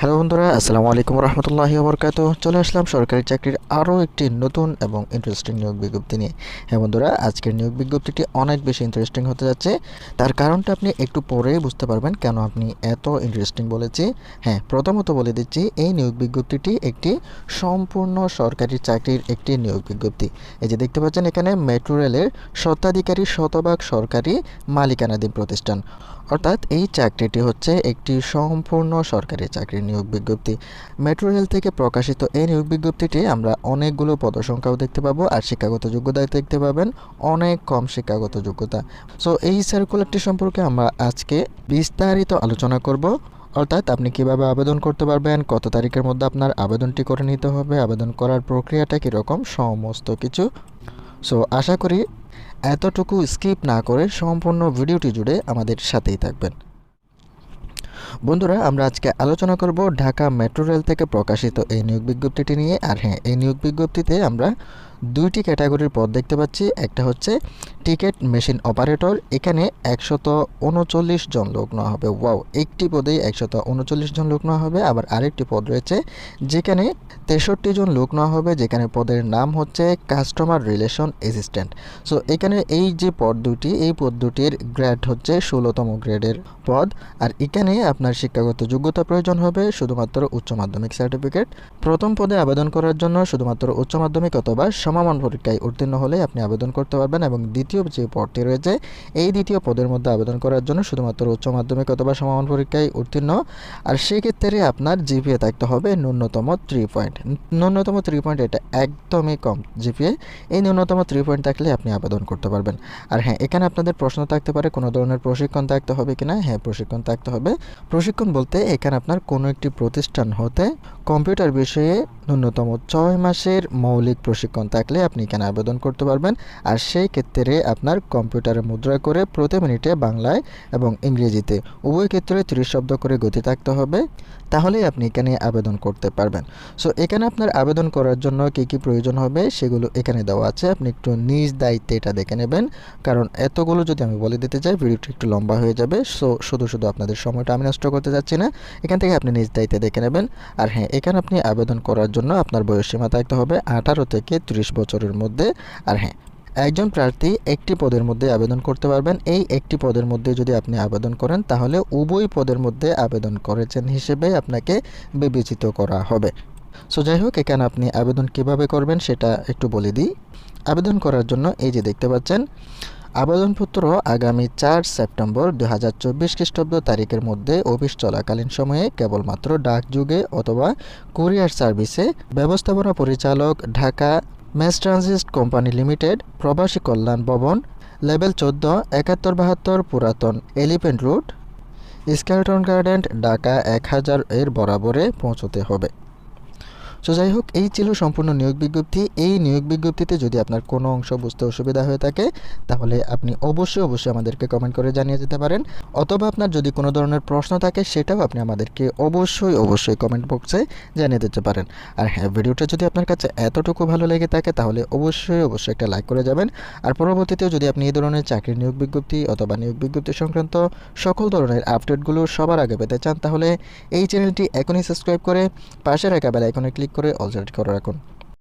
Hello বন্ধুরা, আসসালামু আলাইকুম রহমতুল্লাহি বরকাত চলে আসলাম সরকারি চাকরির আরও একটি নতুন এবং ইন্টারেস্টিং নিয়োগ বিজ্ঞপ্তি নিয়ে। হ্যাঁ বন্ধুরা, আজকের নিয়োগ বিজ্ঞপ্তিটি অনেক বেশি ইন্টারেস্টিং হতে যাচ্ছে। তার কারণটা আপনি একটু পরেই বুঝতে পারবেন কেন আপনি এত ইন্টারেস্টিং বলেছি। হ্যাঁ প্রথমত বলে দিচ্ছি, এই নিয়োগ বিজ্ঞপ্তিটি একটি সম্পূর্ণ সরকারি চাকরির একটি নিয়োগ বিজ্ঞপ্তি। এই যে দেখতে পাচ্ছেন এখানে মেট্রো রেলের স্বত্বাধিকারী শতভাগ সরকারি মালিকানাধীন প্রতিষ্ঠান। অর্থাৎ এই চাকরিটি হচ্ছে একটি সম্পূর্ণ সরকারি চাকরির নিয়োগ বিজ্ঞপ্তি। মেট্রো রেল থেকে প্রকাশিত এই নিয়োগ বিজ্ঞপ্তিটি আমরা অনেকগুলো পদসংখ্যাও দেখতে পাবো আর শিক্ষাগত যোগ্যতা দেখতে পাবেন অনেক কম শিক্ষাগত যোগ্যতা। সো এই সার্কুলারটি সম্পর্কে আমরা আজকে বিস্তারিত আলোচনা করব। অর্থাৎ আপনি কীভাবে আবেদন করতে পারবেন, কত তারিখের মধ্যে আপনার আবেদনটি করে নিতে হবে, আবেদন করার প্রক্রিয়াটা কীরকম, সমস্ত কিছু। সো আশা করি এতটুকু স্কিপ না করে সম্পূর্ণ ভিডিওটি জুড়ে আমাদের সাথেই থাকবেন। বন্ধুরা, আমরা আজকে আলোচনা করব ঢাকা মেট্রো রেল থেকে প্রকাশিত এই নিয়োগ বিজ্ঞপ্তিটি নিয়ে। আর হ্যাঁ এই নিয়োগ বিজ্ঞপ্তিতে আমরা দুইটি ক্যাটাগরির পদ দেখতে পাচ্ছি। একটা হচ্ছে টিকিট মেশিন অপারেটর, এখানে একশত উনচল্লিশ জন লোক নেওয়া হবে। ওয়াও, একটি পদেই একশত উনচল্লিশ জন লোক নেওয়া হবে। আবার আরেকটি পদ রয়েছে, যেখানে তেষট্টি জন লোক নেওয়া হবে, যেখানে পদের নাম হচ্ছে কাস্টমার রিলেশন অ্যাসিস্ট্যান্ট। সো, এখানে এই যে পদ দুটি, এই পদ দুটির গ্রেড হচ্ছে ষোলোতম গ্রেডের পদ। আর এখানে আপনার শিক্ষাগত যোগ্যতা প্রয়োজন হবে, শুধুমাত্র উচ্চ মাধ্যমিক সার্টিফিকেট। প্রথম পদে আবেদন করার জন্য শুধুমাত্র উচ্চ মাধ্যমিক অথবা সমামান পরীক্ষায় উত্তীর্ণ হলে আপনি আবেদন করতে পারবেন এবং দ্বিতীয় যে পদটি রয়েছে, এই দ্বিতীয় পদের মধ্যে আবেদন করার জন্য শুধুমাত্র উচ্চ মাধ্যমিক অথবা সমামান পরীক্ষায় উত্তীর্ণ। আর সেক্ষেত্রে আপনার জিপিএ থাকতে হবে ন্যূনতম থ্রি পয়েন্ট ন্যূনতম থ্রি পয়েন্ট এটা একদমই কম জিপিএ। এই ন্যূনতম থ্রি পয়েন্ট থাকলে আপনি আবেদন করতে পারবেন। আর হ্যাঁ এখানে আপনাদের প্রশ্ন থাকতে পারে, কোনো ধরনের প্রশিক্ষণ থাকতে হবে কিনা? হ্যাঁ প্রশিক্ষণ থাকতে হবে। প্রশিক্ষণ বলতে এখানে আপনার কোনো একটি প্রতিষ্ঠান হতে কম্পিউটার বিষয়ে ন্যূনতম ছয় মাসের মৌলিক প্রশিক্ষণ থাকলে আপনি এখানে আবেদন করতে পারবেন। আর সেই ক্ষেত্রে আপনার কম্পিউটারে মুদ্রা করে প্রতি মিনিটে বাংলায় এবং ইংরেজিতে, উভয় ক্ষেত্রে ত্রিশ শব্দ করে গতি থাকতে হবে। তাহলেই আপনি এখানে আবেদন করতে পারবেন। সো এখানে আপনার আবেদন করার জন্য কী কী প্রয়োজন হবে সেগুলো এখানে দেওয়া আছে। আপনি একটু নিজ দায়িত্বে এটা দেখে নেবেন। কারণ এতগুলো যদি আমি বলে দিতে চাই, ভিডিওটি একটু লম্বা হয়ে যাবে। সো শুধু শুধু আপনাদের সময়টা আমি নষ্ট করতে যাচ্ছি না। এখান থেকে আপনি নিজ দায়িত্বে দেখে নেবেন। আর হ্যাঁ এখানে আপনি আবেদন করার জন্য আপনার বয়সসীমা থাকতে হবে আঠারো থেকে ত্রিশ বছরের মধ্যে। আর হ্যাঁ একজন প্রার্থী একটি পদের মধ্যে আবেদন করতে পারবেন। এই একটি পদের মধ্যে যদি আপনি আবেদন করেন, তাহলে উভয় পদের মধ্যে আবেদন করেছেন হিসেবে আপনাকে বিবেচিত করা হবে। সো যাই হোক, এখানে আপনি আবেদন কীভাবে করবেন সেটা একটু বলে দিই। আবেদন করার জন্য এই যে দেখতে পাচ্ছেন আবেদনপত্র আগামী চার সেপ্টেম্বর দু হাজার চব্বিশ খ্রিস্টাব্দ তারিখের মধ্যে অফিস চলাকালীন সময়ে কেবলমাত্র ডাকযুগে অথবা কুরিয়ার সার্ভিসে ব্যবস্থাপনা পরিচালক Dhaka mass transit company limited, প্রবাসী কল্যাণ ভবন, লেভেল চোদ্দ, একাত্তর বাহাত্তর, পুরাতন elephant route Eskaton garden, Dhaka এক হাজার এর বরাবরে পৌঁছতে হবে। সো যাই হোক, এই ছিল সম্পূর্ণ নিয়োগ বিজ্ঞপ্তি। এই নিয়োগ বিজ্ঞপ্তিতে যদি আপনার কোনো অংশ বুঝতে অসুবিধা হয়ে থাকে, তাহলে আপনি অবশ্যই অবশ্যই আমাদেরকে কমেন্ট করে জানিয়ে যেতে পারেন। অথবা আপনার যদি কোনো ধরনের প্রশ্ন থাকে, সেটাও আপনি আমাদেরকে অবশ্যই অবশ্যই কমেন্ট বক্সে জানিয়ে দিতে পারেন। আর হ্যাঁ ভিডিওটা যদি আপনার কাছে এতটুকু ভালো লেগে থাকে, তাহলে অবশ্যই অবশ্যই একটা লাইক করে যাবেন। আর পরবর্তীতেও যদি আপনি এই ধরনের চাকরির নিয়োগ বিজ্ঞপ্তি অথবা নিয়োগ বিজ্ঞপ্তি সংক্রান্ত সকল ধরনের আপডেটগুলো সবার আগে পেতে চান, তাহলে এই চ্যানেলটি এখনই সাবস্ক্রাইব করে পাশে রাখা বেল আইকনে ক্লিক করে অল করে রাখুন